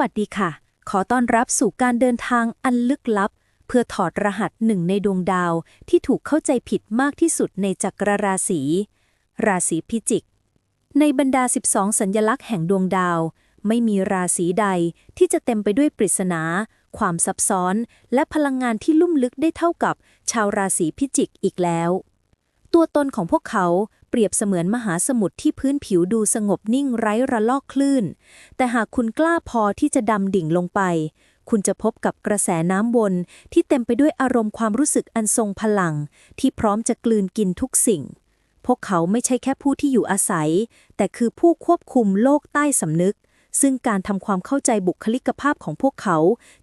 วัสดีค่ะ ขอต้อนรับสู่การเดินทางอันลึกลับ เพื่อถอดรหัสหนึ่งในดวงดาวที่ถูกเข้าใจผิดมากที่สุดในจักรราศี ราศีพิจิก ในบรรดา 12 สัญลักษณ์แห่งดวงดาว ไม่มีราศีใดที่จะเต็มไปด้วยปริศนา ความซับซ้อน และพลังงานที่ลุ่มลึกได้เท่ากับชาวราศีพิจิกอีกแล้ว ตัวตนของพวกเขา เปรียบเสมือนมหาสมุทรที่พื้นผิวดูสงบนิ่งไร้ระลอกคลื่น แต่หากคุณกล้าพอที่จะดำดิ่งลงไป คุณจะพบกับกระแสน้ำวนที่เต็มไปด้วยอารมณ์ความรู้สึกอันทรงพลัง ที่พร้อมจะกลืนกินทุกสิ่ง พวกเขาไม่ใช่แค่ผู้ที่อยู่อาศัย แต่คือผู้ควบคุมโลกใต้สำนึก ซึ่งการทำความเข้าใจบุคลิกภาพของพวกเขา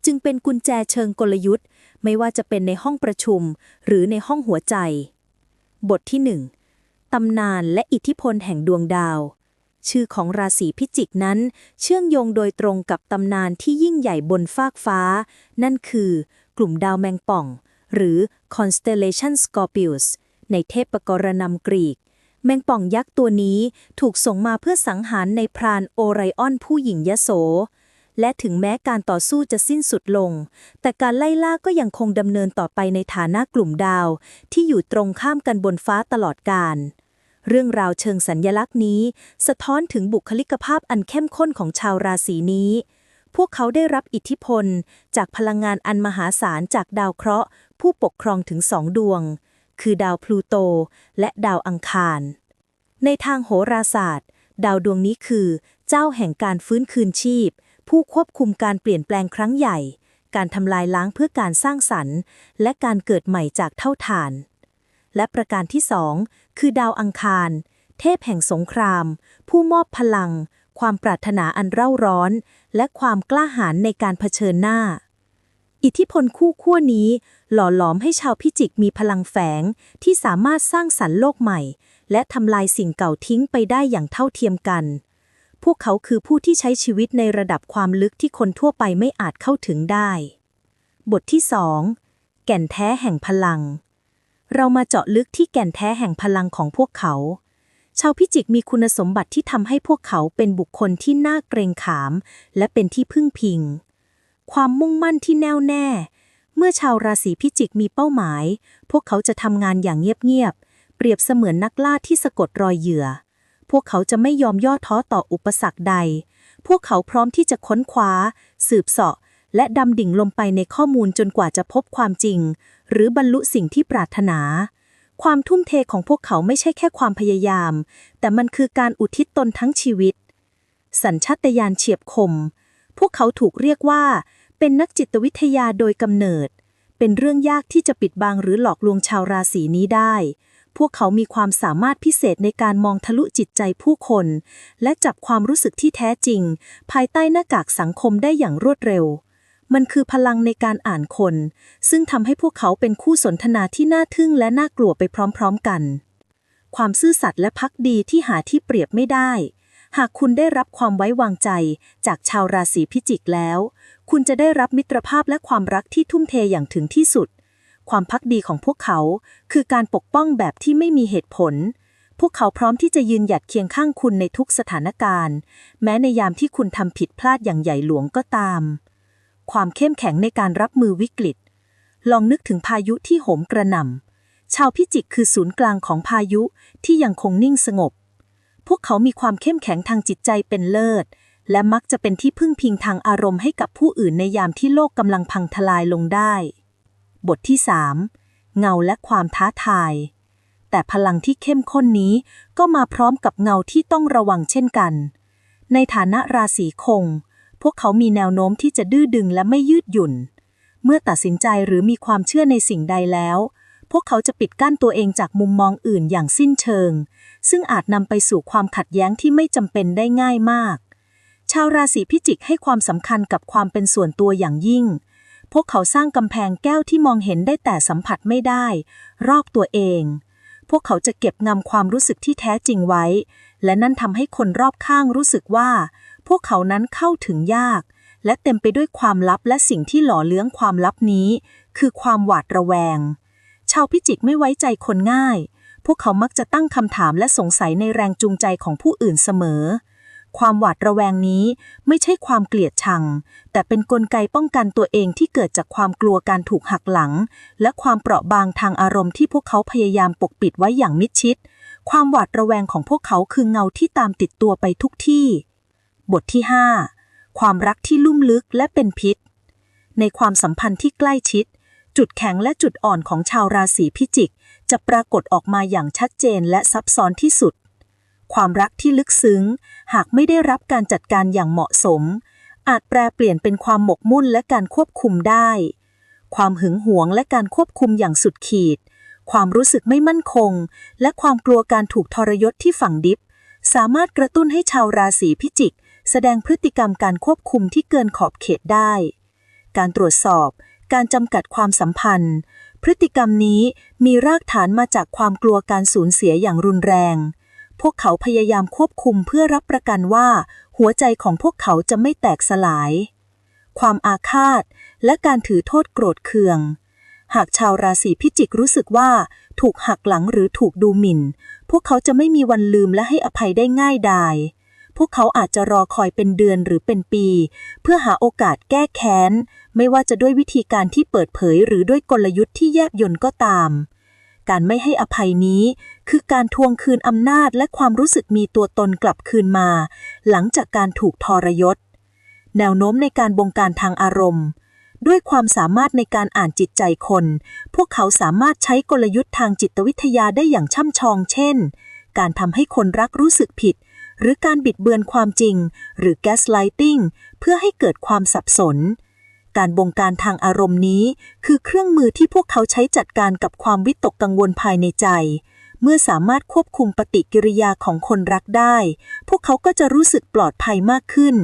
จึงเป็นกุญแจเชิงกลยุทธ์ ไม่ว่าจะเป็นในห้องประชุม หรือในห้องหัวใจ บทที่หนึ่ง ตำนานและอิทธิพลแห่งดวงดาว ชื่อของราศีพิจิกนั้น เชื่อมโยงโดยตรงกับตำนานที่ยิ่งใหญ่บนฟากฟ้า นั่นคือกลุ่มดาวแมงป่อง หรือ Constellation Scorpius ในเทพกรณำกรีก แมงป่องยักษ์ตัวนี้ถูกส่งมาเพื่อสังหารในพรานโอไรออนผู้หญิงยโส และถึงแม้การต่อสู้จะสิ้นสุดลง แต่การไล่ล่าก็ยังคงดำเนินต่อไปในฐานะกลุ่มดาว ที่อยู่ตรงข้ามกันบนฟ้าตลอดกาลเรื่องราวเชิงสัญญลักษณ์นี้ สะท้อนถึงบุคลิกภาพอันเข้มข้นของชาวราศีนี้ พวกเขาได้รับอิทธิพล จากพลังงานอันมหาศาลจากดาวเคราะห์ ผู้ปกครองถึงสองดวง คือดาวพลูโต และดาวอังคาร ในทางโหราศาสตร์ ดาวดวงนี้คือ เจ้าแห่งการฟื้นคืนชีพ ผู้ควบคุมการเปลี่ยนแปลงครั้งใหญ่ การทำลายล้างเพื่อการสร้างสรรค์ และการเกิดใหม่จากเท่าฐาน และประการที่สองคือดาวอังคาร เทพแห่งสงคราม ผู้มอบพลัง ความปรารถนาอันเร่าร้อน และความกล้าหาญในการเผชิญหน้า อิทธิพลคู่ขั้วนี้ หล่อหลอมให้ชาวพิจิกมีพลังแฝงที่สามารถสร้างสรรค์โลกใหม่ และทำลายสิ่งเก่าทิ้งไปได้อย่างเท่าเทียมกัน พวกเขาคือผู้ที่ใช้ชีวิตในระดับความลึกที่คนทั่วไปไม่อาจเข้าถึงได้ บทที่2แก่นแท้แห่งพลัง เรามาเจาะลึกที่แก่นแท้แห่งพลังของพวกเขา ชาวพิจิกมีคุณสมบัติที่ทำให้พวกเขาเป็นบุคคลที่น่าเกรงขาม และเป็นที่พึ่งพิง ความมุ่งมั่นที่แน่วแน่ เมื่อชาวราศีพิจิกมีเป้าหมาย พวกเขาจะทำงานอย่างเงียบๆเปรียบเสมือนนักล่าที่สะกดรอยเหยื่อ พวกเขาจะไม่ยอมย่อท้อต่ออุปสรรคใด พวกเขาพร้อมที่จะค้นคว้า สืบเสาะ และดำดิ่งลงไปในข้อมูลจนกว่าจะพบความจริง หรือบรรลุสิ่งที่ปรารถนา ความทุ่มเทของพวกเขาไม่ใช่แค่ความพยายาม แต่มันคือการอุทิศตนทั้งชีวิต สัญชาตญาณเฉียบคม พวกเขาถูกเรียกว่า เป็นนักจิตวิทยาโดยกำเนิด เป็นเรื่องยากที่จะปิดบังหรือหลอกลวงชาวราศีนี้ได้ พวกเขามีความสามารถพิเศษในการมองทะลุจิตใจผู้คน และจับความรู้สึกที่แท้จริง ภายใต้หน้ากากสังคมได้อย่างรวดเร็ว มันคือพลังในการอ่านคน ซึ่งทำให้พวกเขาเป็นคู่สนทนาที่น่าทึ่งและน่ากลัวไปพร้อมๆกัน ความซื่อสัตย์และพักดีที่หาที่เปรียบไม่ได้ หากคุณได้รับความไว้วางใจ จากชาวราศีพิจิกแล้ว คุณจะได้รับมิตรภาพและความรักที่ทุ่มเทอย่างถึงที่สุด ความพักดีของพวกเขา คือการปกป้องแบบที่ไม่มีเหตุผล พวกเขาพร้อมที่จะยืนหยัดเคียงข้างคุณในทุกสถานการณ์ แม้ในยามที่คุณทำผิดพลาดอย่างใหญ่หลวงก็ตาม ความเข้มแข็งในการรับมือวิกฤต ลองนึกถึงพายุที่โหมกระหน่ำชาวพิจิกคือศูนย์กลางของพายุที่ยังคงนิ่งสงบ พวกเขามีความเข้มแข็งทางจิตใจเป็นเลิศและมักจะเป็นที่พึ่งพิงทางอารมณ์ให้กับผู้อื่นในยามที่โลกกำลังพังทลายลงได้ บทที่3เงาและความท้าทาย แต่พลังที่เข้มข้นนี้ก็มาพร้อมกับเงาที่ต้องระวังเช่นกัน ในฐานะราศีคง พวกเขามีแนวโน้มที่จะดื้อดึงและไม่ยืดหยุ่น เมื่อตัดสินใจหรือมีความเชื่อในสิ่งใดแล้ว พวกเขาจะปิดกั้นตัวเองจากมุมมองอื่นอย่างสิ้นเชิง ซึ่งอาจนำไปสู่ความขัดแย้งที่ไม่จำเป็นได้ง่ายมาก ชาวราศีพิจิกให้ความสำคัญกับความเป็นส่วนตัวอย่างยิ่ง พวกเขาสร้างกำแพงแก้วที่มองเห็นได้แต่สัมผัสไม่ได้ รอบตัวเอง พวกเขาจะเก็บงำความรู้สึกที่แท้จริงไว้ และนั่นทำให้คนรอบข้างรู้สึกว่า พวกเขานั้นเข้าถึงยาก และเต็มไปด้วยความลับและสิ่งที่หล่อเลี้ยงความลับนี้ คือความหวาดระแวง ชาวพิจิกไม่ไว้ใจคนง่าย พวกเขามักจะตั้งคำถามและสงสัยในแรงจูงใจของผู้อื่นเสมอ ความหวาดระแวงนี้ไม่ใช่ความเกลียดชัง แต่เป็นนกลไกป้องกันตัวเองที่เกิดจากความกลัวการถูกหักหลัง และความเปราะบางทางอารมณ์ที่พวกเขาพยายามปกปิดไว้อย่างมิดชิด ความหวาดระแวงของพวกเขาคือเงาที่ตามติดตัวไปทุกที่ บทที่ 5 ความรักที่ลุ่มลึกและเป็นพิษ ในความสัมพันธ์ที่ใกล้ชิด จุดแข็งและจุดอ่อนของชาวราศีพิจิก จะปรากฏออกมาอย่างชัดเจนและซับซ้อนที่สุด ความรักที่ลึกซึ้ง หากไม่ได้รับการจัดการอย่างเหมาะสม อาจแปรเปลี่ยนเป็นความหมกมุ่นและการควบคุมได้ ความหึงหวงและการควบคุมอย่างสุดขีด ความรู้สึกไม่มั่นคง และความกลัวการถูกทรยศที่ฝังดิบ สามารถกระตุ้นให้ชาวราศีพิจิก แสดงพฤติกรรมการควบคุมที่เกินขอบเขตได้ การตรวจสอบ การจำกัดความสัมพันธ์ พฤติกรรมนี้มีรากฐานมาจากความกลัวการสูญเสียอย่างรุนแรง พวกเขาพยายามควบคุมเพื่อรับประกันว่า หัวใจของพวกเขาจะไม่แตกสลาย ความอาฆาต และการถือโทษโกรธเคือง หากชาวราศีพิจิกรู้สึกว่า ถูกหักหลังหรือถูกดูหมิ่น พวกเขาจะไม่มีวันลืมและให้อภัยได้ง่ายดายพวกเขาอาจจะรอคอยเป็นเดือนหรือเป็นปี เพื่อหาโอกาสแก้แค้น ไม่ว่าจะด้วยวิธีการที่เปิดเผยหรือด้วยกลยุทธ์ที่แยบยลก็ตาม การไม่ให้อภัยนี้ คือการทวงคืนอำนาจและความรู้สึกมีตัวตนกลับคืนมา หลังจากการถูกทรยศ แนวโน้มในการบงการทางอารมณ์ ด้วยความสามารถในการอ่านจิตใจคน พวกเขาสามารถใช้กลยุทธ์ทางจิตวิทยาได้อย่างช่ำชอง เช่น การทำให้คนรักรู้สึกผิด หรือการบิดเบือนความจริง หรือ gaslighting เพื่อให้เกิดความสับสน การบงการทางอารมณ์นี้ คือเครื่องมือที่พวกเขาใช้จัดการกับความวิตกกังวลภายในใจ เมื่อสามารถควบคุมปฏิกิริยาของคนรักได้ พวกเขาก็จะรู้สึกปลอดภัยมากขึ้น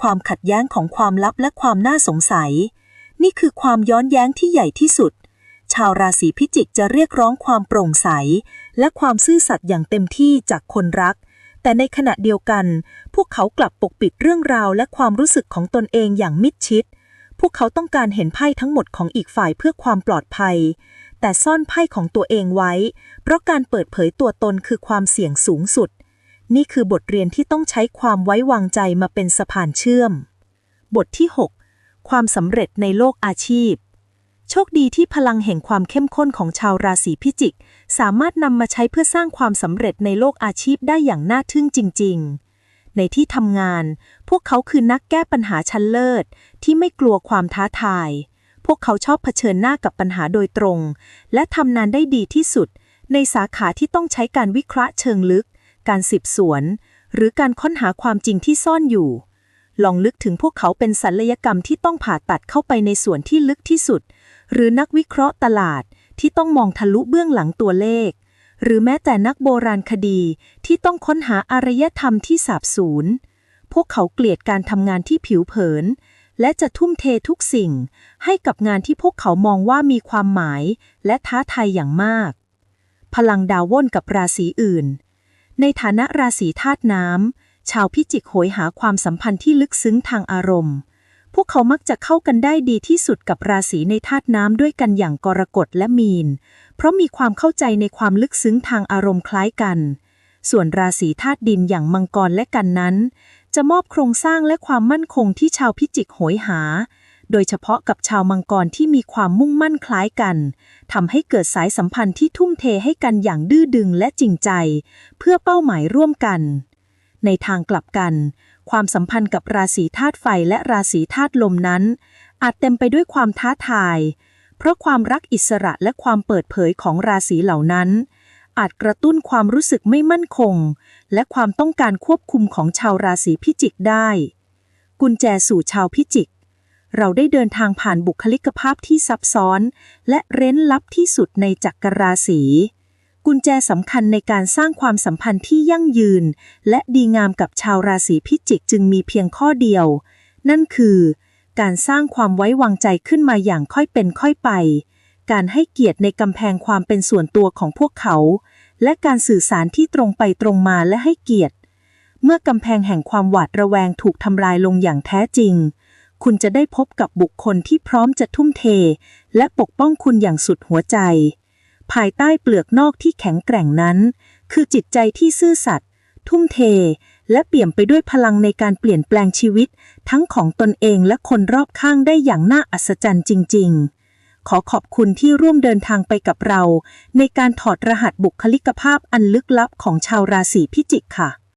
ความขัดแย้งของความลับและความน่าสงสัย นี่คือความย้อนแย้งที่ใหญ่ที่สุด ชาวราศีพิจิกจะเรียกร้องความโปร่งใส และความซื่อสัตย์อย่างเต็มที่จากคนรักแต่ในขณะเดียวกัน พวกเขากลับปกปิดเรื่องราวและความรู้สึกของตนเองอย่างมิดชิด พวกเขาต้องการเห็นไพ่ทั้งหมดของอีกฝ่ายเพื่อความปลอดภัย แต่ซ่อนไพ่ของตัวเองไว้ เพราะการเปิดเผยตัวตนคือความเสี่ยงสูงสุด นี่คือบทเรียนที่ต้องใช้ความไว้วางใจมาเป็นสะพานเชื่อม บทที่ 6 ความสำเร็จในโลกอาชีพ โชคดีที่พลังแห่งความเข้มข้นของชาวราศีพิจิก สามารถนำมาใช้เพื่อสร้างความสำเร็จในโลกอาชีพได้อย่างน่าทึ่งจริง ๆ ในที่ทำงาน พวกเขาคือนักแก้ปัญหาชั้นเลิศ ที่ไม่กลัวความท้าทาย พวกเขาชอบเผชิญหน้ากับปัญหาโดยตรง และทำงานได้ดีที่สุด ในสาขาที่ต้องใช้การวิเคราะห์เชิงลึก การสืบสวน หรือการค้นหาความจริงที่ซ่อนอยู่ ลองลึกถึงพวกเขาเป็นศัลยกรรมที่ต้องผ่าตัดเข้าไปในส่วนที่ลึกที่สุด หรือนักวิเคราะห์ตลาดที่ต้องมองทะลุเบื้องหลังตัวเลข หรือแม้แต่นักโบราณคดีที่ต้องค้นหาอารยธรรมที่สาบสูญ พวกเขาเกลียดการทำงานที่ผิวเผิน และจะทุ่มเททุกสิ่ง ให้กับงานที่พวกเขามองว่ามีความหมายและท้าทายอย่างมาก พลังดาวว่นกับราศีอื่น ในฐานะราศีธาตุน้ำชาวพิจิกโหยหาความสัมพันธ์ที่ลึกซึ้งทางอารมณ์พวกเขามักจะเข้ากันได้ดีที่สุดกับราศีในธาตุน้ำด้วยกันอย่างกรกฎและมีน เพราะมีความเข้าใจในความลึกซึ้งทางอารมณ์คล้ายกัน ส่วนราศีธาตุดินอย่างมังกรและกันนั้น จะมอบโครงสร้างและความมั่นคงที่ชาวพิจิกโหยหา โดยเฉพาะกับชาวมังกรที่มีความมุ่งมั่นคล้ายกันทำให้เกิดสายสัมพันธ์ที่ทุ่มเทให้กันอย่างดื้อดึงและจริงใจ เพื่อเป้าหมายร่วมกัน ในทางกลับกัน ความสัมพันธ์กับราศีธาตุไฟและราศีธาตุลมนั้น อาจเต็มไปด้วยความท้าทาย เพราะความรักอิสระและความเปิดเผยของราศีเหล่านั้น อาจกระตุ้นความรู้สึกไม่มั่นคง และความต้องการควบคุมของชาวราศีพิจิกได้ กุญแจสู่ชาวพิจิก เราได้เดินทางผ่านบุคลิกภาพที่ซับซ้อน และเร้นลับที่สุดในจักรราศีกุญแจสำคัญในการสร้างความสัมพันธ์ที่ยั่งยืน และดีงามกับชาวราศีพิจิกจึงมีเพียงข้อเดียว นั่นคือ การสร้างความไว้วางใจขึ้นมาอย่างค่อยเป็นค่อยไป การให้เกียรติในกำแพงความเป็นส่วนตัวของพวกเขา และการสื่อสารที่ตรงไปตรงมาและให้เกียรติ เมื่อกำแพงแห่งความหวาดระแวงถูกทำลายลงอย่างแท้จริง คุณจะได้พบกับบุคคลที่พร้อมจะทุ่มเท และปกป้องคุณอย่างสุดหัวใจ ภายใต้เปลือกนอกที่แข็งแกร่งนั้น คือจิตใจที่ซื่อสัตย์ทุ่มเท และเปี่ยมไปด้วยพลังในการเปลี่ยนแปลงชีวิต ทั้งของตนเองและคนรอบข้างได้อย่างน่าอัศจรรย์จริง ๆขอขอบคุณที่ร่วมเดินทางไปกับเรา ในการถอดรหัสบุคลิกภาพอันลึกลับของชาวราศีพิจิกค่ะ